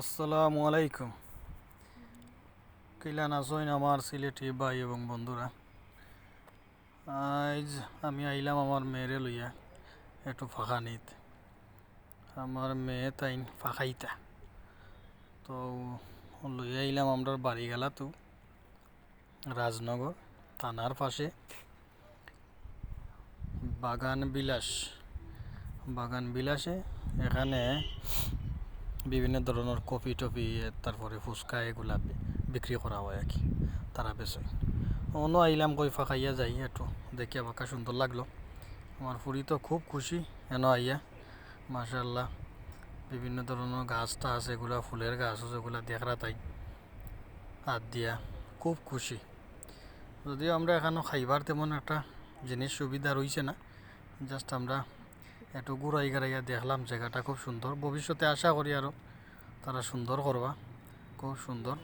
আসসালামু আলাইকুম। কিলান আসইন আমার সিলেটি ভাই এবং বন্ধুরা। আজ আমি আইলাম আমার মেয়েরে লইয়া একটু ফাঁকা নিত। আমার মেয়ে তাই ফাঁকাইতা। তো লইয়া আইলাম আমরা বাড়ি গেলা তো, রাজনগর, থানার পাশে। বাগান বিলাস। বাগান বিলাসে এখানে বিভিন্ন ধরনের কফি টফি, তারপরে ফুচকা এগুলা বিক্রি করা হয় আর কি, তারা বেচয় অন্য আইলাম কই ফাঁকাইয়া যাই একটু, দেখি আমাকে সুন্দর লাগল। আমার ফুরি তো খুব খুশি, এন আইয়া মাশাল্লাহ বিভিন্ন ধরনের গাছ টাছ এগুলা, ফুলের গাছ আছে যেগুলা দেখরা তাই, হাত দিয়া, খুব খুশি। যদিও আমরা এখানে খাইবার তেমন একটা জিনিস সুবিধা রয়েছে না জাস্ট আমরা একটু ঘুরাই গাড়াইয়া দেখলাম জায়গাটা, খুব সুন্দর। ভবিষ্যতে আশা করি আরও তারা সুন্দর করবা। খুব সুন্দর।